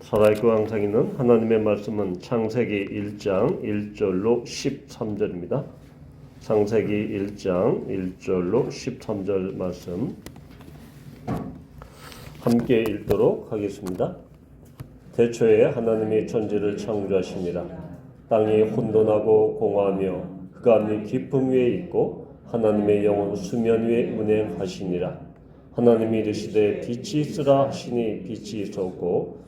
살아있고 항상 있는 하나님의 말씀은 창세기 1장 1절로 13절입니다. 창세기 1장 1절로 13절 말씀 함께 읽도록 하겠습니다. 대초에 하나님이 천지를 창조하시니라 땅이 혼돈하고 공허하며 흑암이 깊음 위에 있고 하나님의 영은 수면 위에 운행하시니라 하나님이 이르시되 빛이 있으라 하시니 빛이 있었고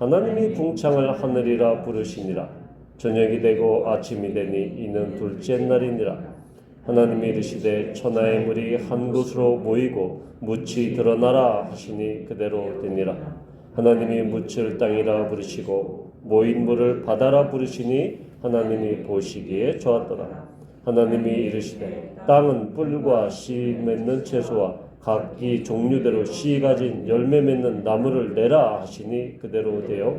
하나님이 궁창을 하늘이라 부르시니라. 저녁이 되고 아침이 되니 이는 둘째 날이니라. 하나님이 이르시되 천하의 물이 한 곳으로 모이고 묻이 드러나라 하시니 그대로 되니라. 하나님이 묻을 땅이라 부르시고 모인 물을 바다라 부르시니 하나님이 보시기에 좋았더라. 하나님이 이르시되 땅은 뿔과 씨 맺는 채소와 각기 종류대로 씨 가진 열매 맺는 나무를 내라 하시니 그대로 되어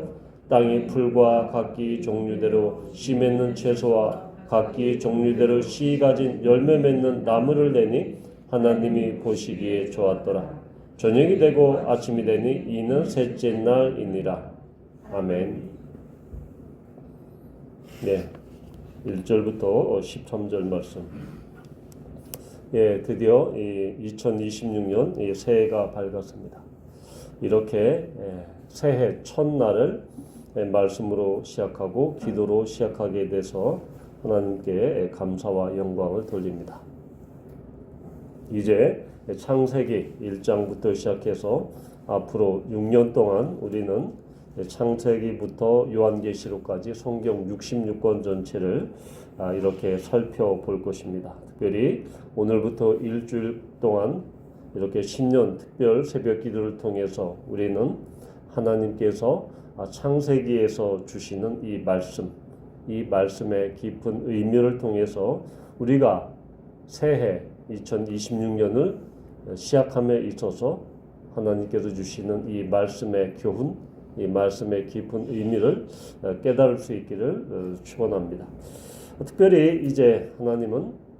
땅이 풀과 각기 종류대로 씨 맺는 채소와 각기 종류대로 씨 가진 열매 맺는 나무를 내니 하나님이 보시기에 좋았더라. 저녁이 되고 아침이 되니 이는 셋째 날이니라. 아멘. 네. 1절부터 13절 말씀. 예, 드디어 2026년 이 새해가 밝았습니다. 이렇게 예, 새해 첫날을 예, 말씀으로 시작하고 기도로 시작하게 돼서 하나님께 감사와 영광을 돌립니다. 이제 창세기 1장부터 시작해서 앞으로 6년 동안 우리는 창세기부터 요한계시록까지 성경 66권 전체를 아, 이렇게 살펴볼 것입니다. 특별히 오늘부터 일주일 동안 이렇게 신년 특별 새벽 기도를 통해서 우리는 하나님께서 아, 창세기에서 주시는 이 말씀, 이 말씀의 깊은 의미를 통해서 우리가 새해 2026년을 시작함에 있어서 하나님께서 주시는 이 말씀의 교훈, 이 말씀의 깊은 의미를 깨달을 수 있기를 축원합니다. 특별히 이제 하나님은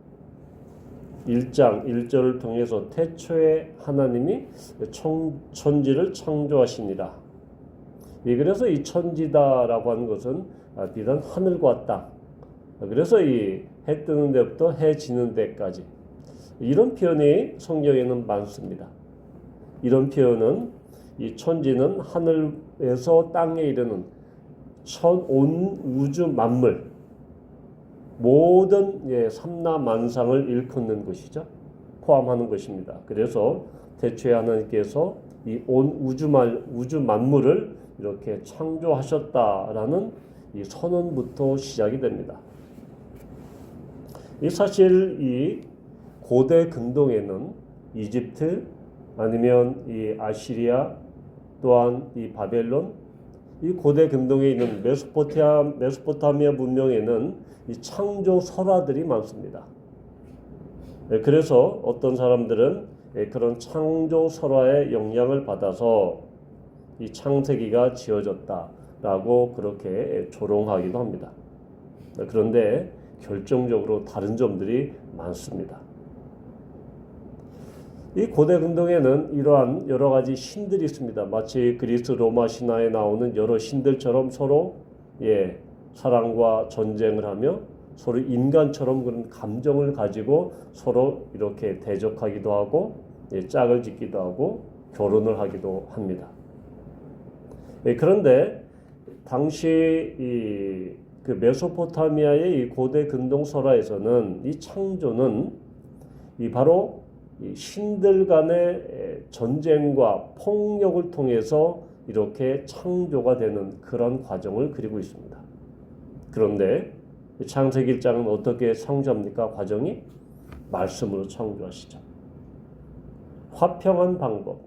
1장 1절을 통해서 태초에 하나님이 천지를 창조하시니라. 그래서 이 천지다라고 하는 것은 비단 하늘과 땅. 그래서 이 해 뜨는 데부터 해 지는 데까지 이런 표현이 성경에는 많습니다. 이런 표현은 이 천지는 하늘에서 땅에 이르는 천 온 우주 만물 모든 예, 삼라 만상을 일컫는 것이죠. 포함하는 것입니다. 그래서 대초에 하나님께서 이 온 우주 만 우주 만물을 이렇게 창조하셨다라는 이 선언부터 시작이 됩니다. 이 사실 이 고대 근동에는 이집트 아니면 이 아시리아 또한 이 바벨론 이 고대 근동에 있는 메소포티아 메소포타미아 문명에는 이 창조 설화들이 많습니다. 네, 그래서 어떤 사람들은 예, 그런 창조 설화의 영향을 받아서 이 창세기가 지어졌다라고 그렇게 예, 조롱하기도 합니다. 네, 그런데 결정적으로 다른 점들이 많습니다. 이 고대 근동에는 이러한 여러 가지 신들이 있습니다. 마치 그리스 로마 신화에 나오는 여러 신들처럼 서로 예, 사랑과 전쟁을 하며 서로 인간처럼 그런 감정을 가지고 서로 이렇게 대적하기도 하고 예, 짝을 짓기도 하고 결혼을 하기도 합니다. 예, 그런데 당시 이 그 메소포타미아의 이 고대 근동 설화에서는 이 창조는 이 바로 이 신들 간의 전쟁과 폭력을 통해서 이렇게 창조가 되는 그런 과정을 그리고 있습니다. 그런데 창세기 1장은 어떻게 창조합니까? 과정이 말씀으로 창조하시죠. 화평한 방법,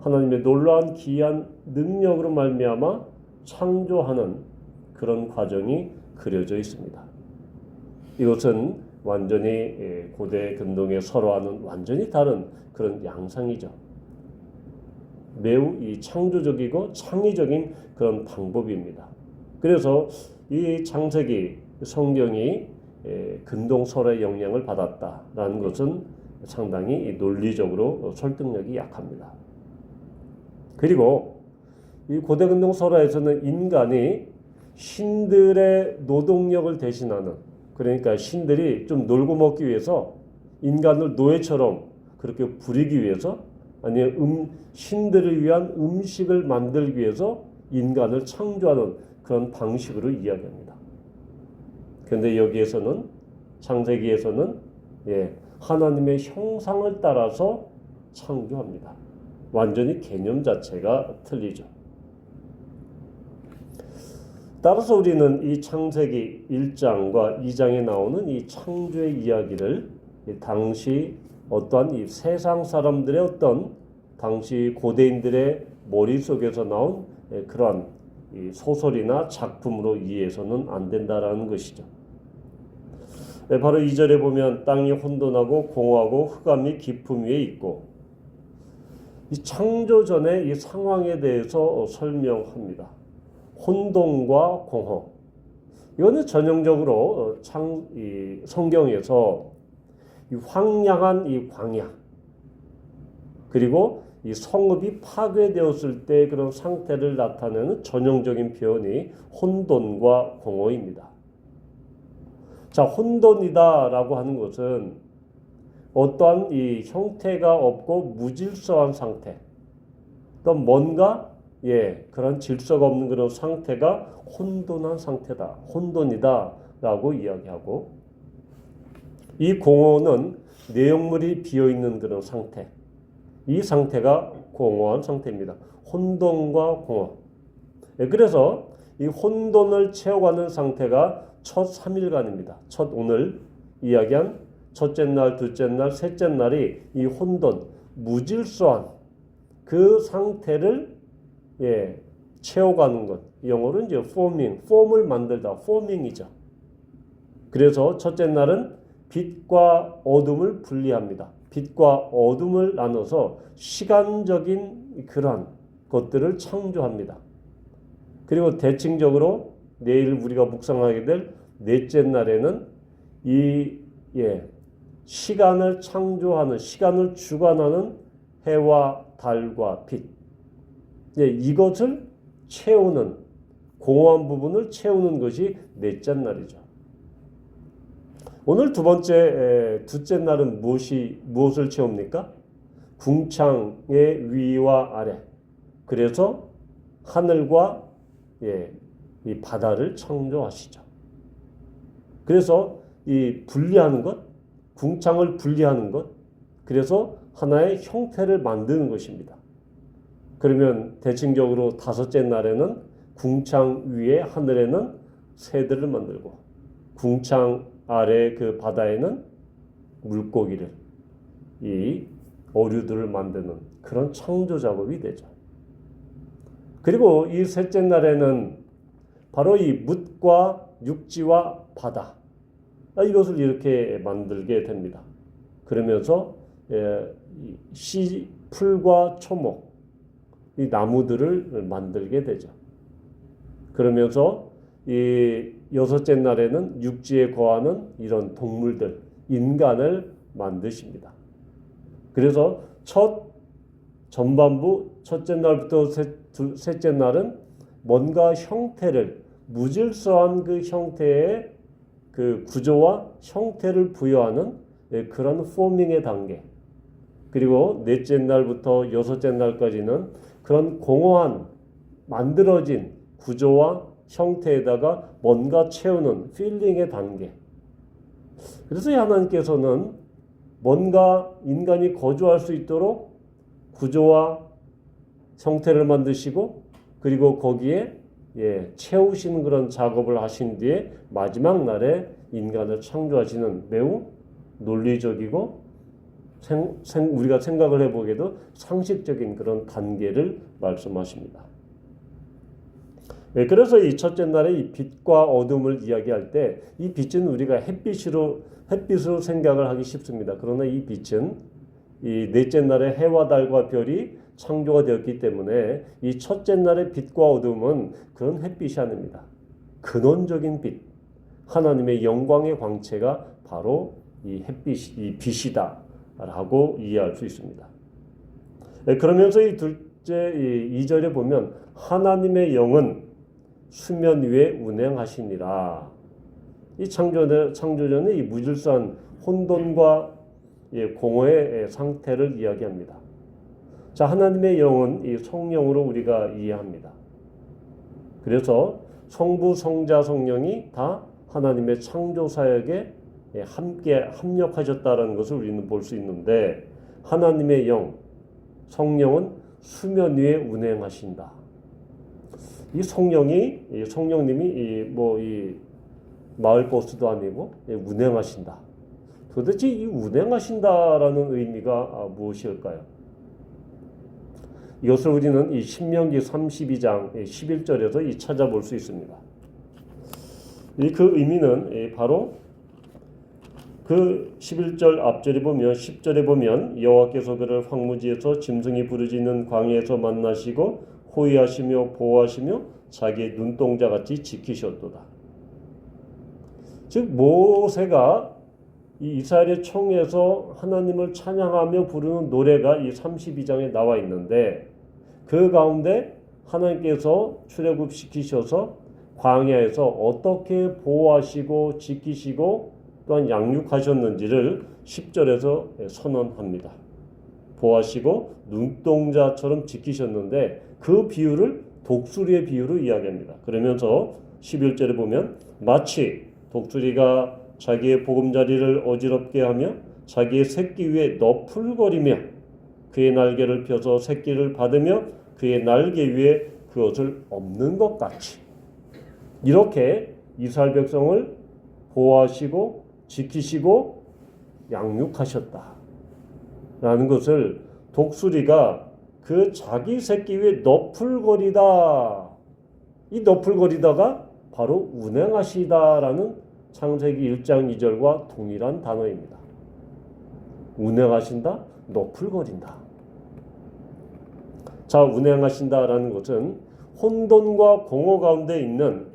하나님의 놀라운 기이한 능력으로 말미암아 창조하는 그런 과정이 그려져 있습니다. 이것은 완전히 예, 고대 근동의 서로와는 완전히 다른 그런 양상이죠. 매우 이 창조적이고 창의적인 그런 방법입니다. 그래서 이 창세기 성경이 예, 근동 설의 영향을 받았다라는 것은 상당히 논리적으로 설득력이 약합니다. 그리고 이 고대 근동 설화에서는 인간이 신들의 노동력을 대신하는 그러니까 신들이 좀 놀고 먹기 위해서 인간을 노예처럼 그렇게 부리기 위해서 아니면 음, 신들을 위한 음식을 만들기 위해서 인간을 창조하는 그런 방식으로 이야기합니다. 그런데 여기에서는 창세기에서는 예, 하나님의 형상을 따라서 창조합니다. 완전히 개념 자체가 틀리죠. 따라서 우리는 이 창세기 1장과 2장에 나오는 이 창조의 이야기를 당시 어떠한 이 세상 사람들의 어떤 당시 고대인들의 머릿속에서 나온 그러한 소설이나 작품으로 이해해서는 안 된다라는 것이죠. 바로 2절에 보면 땅이 혼돈하고 공허하고 흑암이 깊음 위에 있고 이 창조 전의 이 상황에 대해서 설명합니다. 혼돈과 공허. 이거는 전형적으로 창, 이 성경에서 이 황량한 이 광야 그리고 이 성읍이 파괴되었을 때 그런 상태를 나타내는 전형적인 표현이 혼돈과 공허입니다. 자, 혼돈이다라고 하는 것은 어떠한 이 형태가 없고 무질서한 상태, 또 뭔가 예 그런 질서가 없는 그런 상태가 혼돈한 상태다, 혼돈이다라고 이야기하고 이 공허는 내용물이 비어 있는 그런 상태, 이 상태가 공허한 상태입니다. 혼돈과 공허. 예, 그래서 이 혼돈을 채워가는 상태가 첫 3일간입니다. 첫 오늘 이야기한 첫째 날, 둘째 날, 셋째 날이 이 혼돈, 무질서한 그 상태를 예, 채워가는 것. 영어로 이제 forming, 폼을 만들다, forming이죠. 그래서 첫째 날은 빛과 어둠을 분리합니다. 빛과 어둠을 나눠서 시간적인 그러한 것들을 창조합니다. 그리고 대칭적으로 내일 우리가 묵상하게 될 넷째 날에는 이 예, 시간을 창조하는 시간을 주관하는 해와 달과 빛 예, 이것을 채우는 공허한 부분을 채우는 것이 넷째 날이죠. 오늘 두 번째 에, 둘째 날은 무엇이 무엇을 채웁니까? 궁창의 위와 아래. 그래서 하늘과 예, 이 바다를 창조하시죠. 그래서 이 분리하는 것, 궁창을 분리하는 것, 그래서 하나의 형태를 만드는 것입니다. 그러면 대칭적으로 다섯째 날에는 궁창 위에 하늘에는 새들을 만들고 궁창 아래 그 바다에는 물고기를 이 어류들을 만드는 그런 창조 작업이 되죠. 그리고 이 셋째 날에는 바로 이 묻과 육지와 바다 이것을 이렇게 만들게 됩니다. 그러면서 씨, 풀과 초목, 이 나무들을 만들게 되죠. 그러면서 이 여섯째 날에는 육지에 거하는 이런 동물들, 인간을 만드십니다. 그래서 첫 전반부 첫째 날부터 셋 째 날은 뭔가 형태를 무질서한 그 형태의 그 구조와 형태를 부여하는 그런 포밍의 단계. 그리고 넷째 날부터 여섯째 날까지는 그런 공허한 만들어진 구조와 형태에다가 뭔가 채우는 필링의 단계. 그래서 하나님께서는 뭔가 인간이 거주할 수 있도록 구조와 형태를 만드시고 그리고 거기에 예, 채우시는 그런 작업을 하신 뒤에 마지막 날에 인간을 창조하시는 매우 논리적이고 생, 생, 우리가 생각을 해보게도 상식적인 그런 단계를 말씀하십니다. 예, 그래서 이 첫째 날에 이 빛과 어둠을 이야기할 때 이 빛은 우리가 햇빛으로 햇빛으로 생각을 하기 쉽습니다. 그러나 이 빛은 이 넷째 날에 해와 달과 별이 창조가 되었기 때문에 이 첫째 날의 빛과 어둠은 그런 햇빛이 아닙니다. 근원적인 빛, 하나님의 영광의 광채가 바로 이 햇빛, 이 빛이다 라고 이해할 수 있습니다. 예, 그러면서 이 둘째 이 2절에 보면 하나님의 영은 수면 위에 운행하시니라. 이 창조 창조전의 이 무질서한 혼돈과 예, 공허의 상태를 이야기합니다. 자, 하나님의 영은 이 성령으로 우리가 이해합니다. 그래서 성부, 성자, 성령이 다 하나님의 창조 사역에 예, 함께 합력하셨다라는 것을 우리는 볼 수 있는데 하나님의 영, 성령은 수면 위에 운행하신다. 이 성령이 이 성령님이 이 뭐 이 마을 버스도 아니고 예, 운행하신다. 도대체 이 운행하신다라는 의미가 아, 무엇일까요? 이것을 우리는 이 신명기 32장 11절에서 이 찾아볼 수 있습니다. 이 그 의미는 이 바로 그 11절 앞절에 보면 10절에 보면 여호와께서 그를 황무지에서 짐승이 부르짖는 광야에서 만나시고 호위하시며 보호하시며 자기의 눈동자 같이 지키셨도다. 즉 모세가 이 이스라엘의 총에서 하나님을 찬양하며 부르는 노래가 이 32장에 나와 있는데 그 가운데 하나님께서 출애굽시키셔서 광야에서 어떻게 보호하시고 지키시고 또한 양육하셨는지를 10절에서 선언합니다. 보호하시고 눈동자처럼 지키셨는데 그 비유를 독수리의 비유로 이야기합니다. 그러면서 11절에 보면 마치 독수리가 자기의 보금자리를 어지럽게 하며 자기의 새끼 위에 너풀거리며 그의 날개를 펴서 새끼를 받으며 그의 날개 위에 그것을 없는 것 같이 이렇게 이스라엘 백성을 보호하시고 지키시고 양육하셨다. 라는 것을 독수리가 그 자기 새끼 위에 너풀거리다. 이 너풀거리다가 바로 운행하시다라는 창세기 1장 2절과 동일한 단어입니다. 운행하신다, 너풀거린다. 자, 운행하신다라는 것은 혼돈과 공허 가운데 있는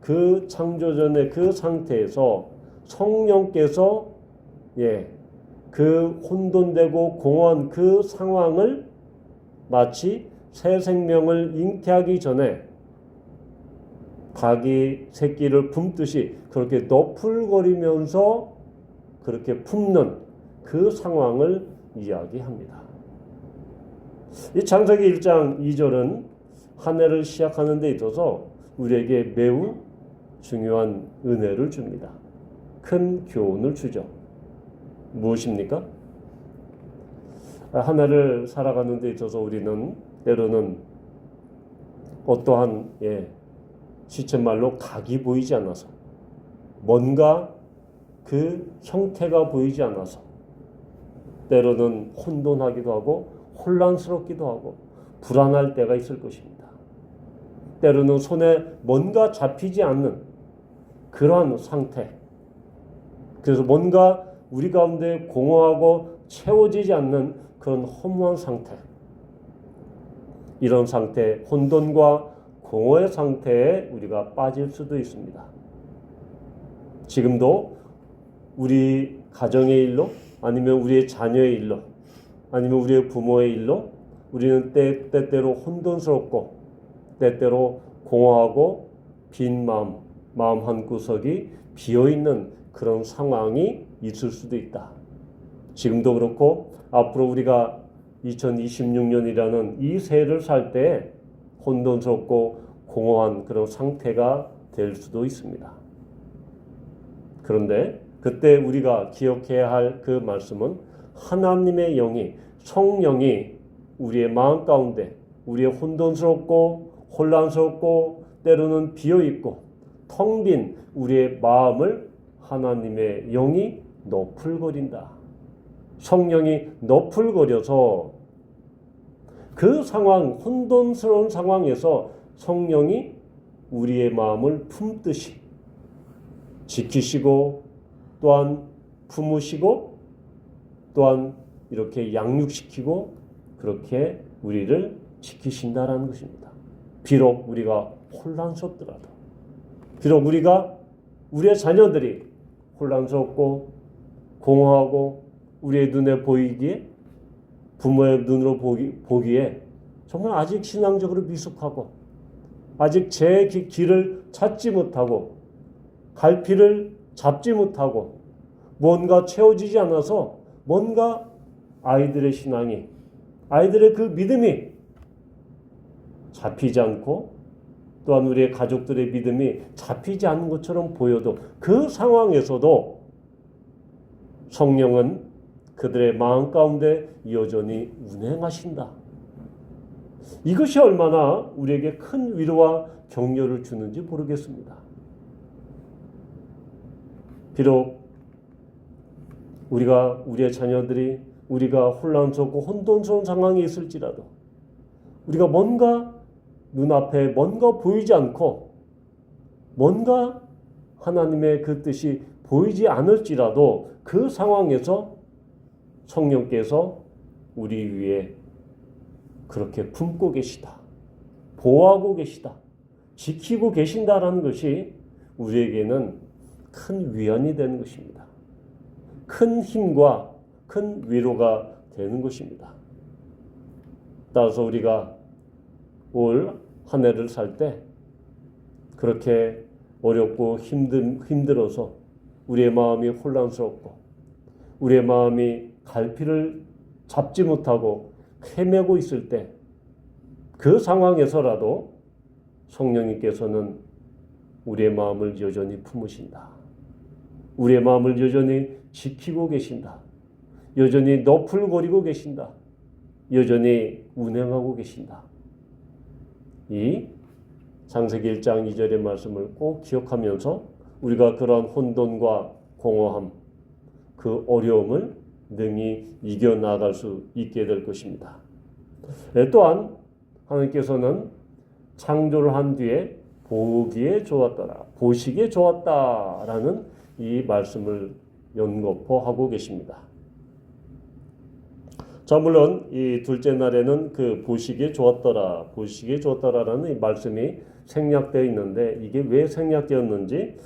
그 창조전의 그 상태에서 성령께서 예, 그 혼돈되고 공허한 그 상황을 마치 새 생명을 잉태하기 전에 닭이 새끼를 품듯이 그렇게 너풀거리면서 그렇게 품는 그 상황을 이야기합니다. 이 창세기 1장 2절은 한 해를 시작하는 데 있어서 우리에게 매우 중요한 은혜를 줍니다. 큰 교훈을 주죠. 무엇입니까? 한 해를 살아가는 데 있어서 우리는 때로는 어떠한 예, 시쳇말로 각이 보이지 않아서 뭔가 그 형태가 보이지 않아서 때로는 혼돈하기도 하고 혼란스럽기도 하고 불안할 때가 있을 것입니다. 때로는 손에 뭔가 잡히지 않는 그러한 상태. 그래서 뭔가 우리 가운데 공허하고 채워지지 않는 그런 허무한 상태. 이런 상태, 혼돈과 공허의 상태에 우리가 빠질 수도 있습니다. 지금도 우리 가정의 일로 아니면 우리의 자녀의 일로 아니면 우리의 부모의 일로 우리는 때, 때때로 혼돈스럽고 때때로 공허하고 빈 마음, 마음 한 구석이 비어 있는 그런 상황이 있을 수도 있다. 지금도 그렇고 앞으로 우리가 2026년이라는 이 새해를 살 때 혼돈스럽고 공허한 그런 상태가 될 수도 있습니다. 그런데 그때 우리가 기억해야 할 그 말씀은 하나님의 영이 성령이 우리의 마음 가운데 우리의 혼돈스럽고 혼란스럽고 때로는 비어 있고 텅 빈 우리의 마음을 하나님의 영이 너풀거린다. 성령이 너풀거려서 그 상황 혼돈스러운 상황에서 성령이 우리의 마음을 품듯이 지키시고 또한 품으시고 또한 이렇게 양육시키고 그렇게 우리를 지키신다라는 것입니다. 비록 우리가 혼란스럽더라도 비록 우리가 우리의 자녀들이 혼란스럽고 공허하고 우리의 눈에 보이기에 부모의 눈으로 보기, 보기에 정말 아직 신앙적으로 미숙하고 아직 제 기- 길을 찾지 못하고 갈피를 잡지 못하고 뭔가 채워지지 않아서 뭔가 아이들의 신앙이 아이들의 그 믿음이 잡히지 않고 또한 우리의 가족들의 믿음이 잡히지 않는 것처럼 보여도 그 상황에서도 성령은 그들의 마음 가운데 여전히 운행하신다. 이것이 얼마나 우리에게 큰 위로와 격려를 주는지 모르겠습니다. 비록 우리가 우리의 자녀들이 우리가 혼란스럽고 혼돈스러운 상황에 있을지라도 우리가 뭔가 눈앞에 뭔가 보이지 않고 뭔가 하나님의 그 뜻이 보이지 않을지라도 그 상황에서 성령께서 우리 위에 그렇게 품고 계시다. 보호하고 계시다. 지키고 계신다라는 것이 우리에게는 큰 위안이 되는 것입니다. 큰 힘과 큰 위로가 되는 것입니다. 따라서 우리가 올 한 해를 살 때 그렇게 어렵고 힘든, 힘들어서 우리의 마음이 혼란스럽고 우리의 마음이 갈피를 잡지 못하고 헤매고 있을 때 그 상황에서라도 성령님께서는 우리의 마음을 여전히 품으신다. 우리의 마음을 여전히 지키고 계신다. 여전히 너풀거리고 계신다. 여전히 운행하고 계신다. 이 창세기 1장 2절의 말씀을 꼭 기억하면서 우리가 그러한 혼돈과 공허함, 그 어려움을 능히 이겨나갈 수 있게 될 것입니다. 네, 또한 하나님께서는 창조를 한 뒤에 보기에 좋았더라, 보시기에 좋았다라는 이 말씀을 연거포 하고 계십니다. 자, 물론 이 둘째 날에는 그 보시기에 좋았더라, 보시기에 좋았더라라는 이 말씀이 생략되어 있는데 이게 왜 생략되었는지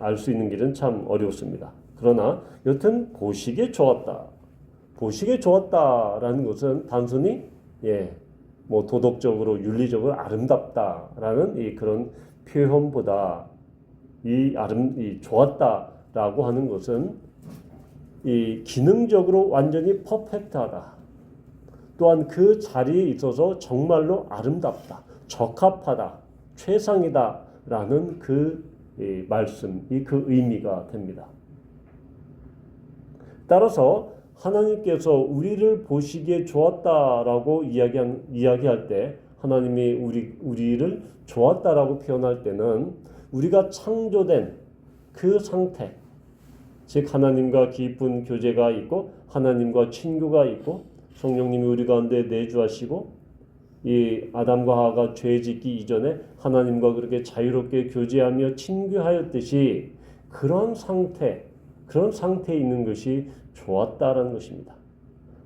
알 수 있는 길은 참 어렵습니다. 그러나 여튼 보시기에 좋았다, 보시기에 좋았다라는 것은 단순히 예, 뭐 도덕적으로 윤리적으로 아름답다라는 이 그런 표현보다 이 아름 이 좋았다라고 하는 것은 이 기능적으로 완전히 퍼펙트하다. 또한 그 자리에 있어서 정말로 아름답다, 적합하다, 최상이다 라는 그이 말씀이 그 의미가 됩니다. 따라서 하나님께서 우리를 보시기에 좋았다라고 이야기한, 이야기할 때 하나님이 우리 우리를 좋았다라고 표현할 때는 우리가 창조된 그 상태, 즉 하나님과 깊은 교제가 있고 하나님과 친구가 있고 성령님이 우리 가운데 내주하시고 이 아담과 하와가 죄 짓기 이전에 하나님과 그렇게 자유롭게 교제하며 친교하였듯이 그런 상태, 그런 상태에 있는 것이 좋았다라는 것입니다.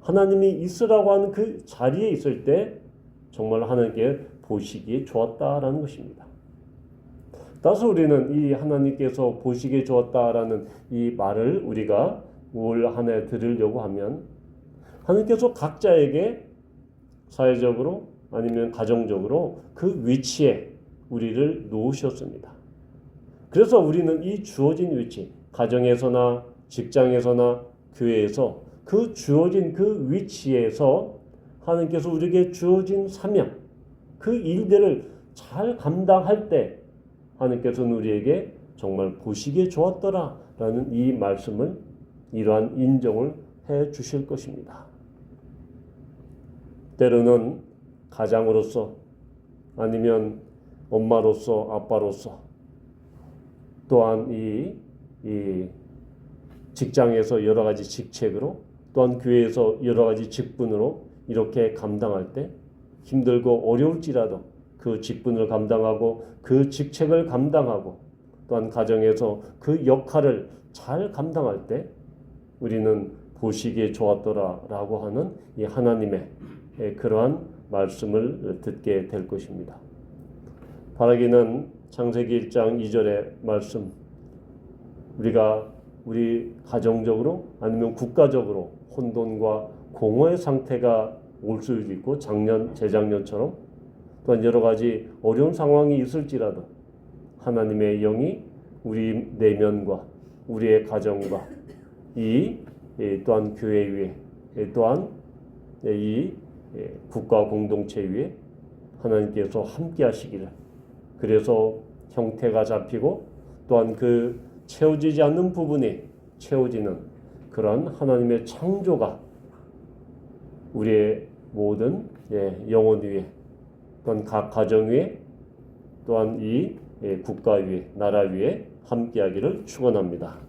하나님이 있으라고 하는 그 자리에 있을 때 정말 하나님께 보시기에 좋았다라는 것입니다. 따라서 우리는 이 하나님께서 보시기에 좋았다라는 이 말을 우리가 올 한 해 들으려고 하면 하나님께서 각자에게 사회적으로 아니면 가정적으로 그 위치에 우리를 놓으셨습니다. 그래서 우리는 이 주어진 위치, 가정에서나 직장에서나 교회에서 그 주어진 그 위치에서 하나님께서 우리에게 주어진 사명, 그 일들을 잘 감당할 때 하나님께서는 우리에게 정말 보시기에 좋았더라 라는 이 말씀을 이러한 인정을 해 주실 것입니다. 때로는 가장으로서 아니면 엄마로서 아빠로서 또한 이, 이 직장에서 여러 가지 직책으로 또한 교회에서 여러 가지 직분으로 이렇게 감당할 때 힘들고 어려울지라도 그 직분을 감당하고 그 직책을 감당하고 또한 가정에서 그 역할을 잘 감당할 때 우리는 보시기에 좋았더라라고 하는 이 하나님의 예, 그러한 말씀을 듣게 될 것입니다. 바라기는 창세기 1장 2절의 말씀 우리가 우리 가정적으로 아니면 국가적으로 혼돈과 공허의 상태가 올 수도 있고 작년 재작년처럼 또한 여러 가지 어려운 상황이 있을지라도 하나님의 영이 우리 내면과 우리의 가정과 이 예, 또한 교회 위에 예, 또한 이 예, 국가 공동체 위에 하나님께서 함께 하시기를 그래서 형태가 잡히고 또한 그 채워지지 않는 부분이 채워지는 그런 하나님의 창조가 우리의 모든 예, 영혼 위에 또한 각 가정 위에 또한 이 예, 국가 위에 나라 위에 함께하기를 축원합니다.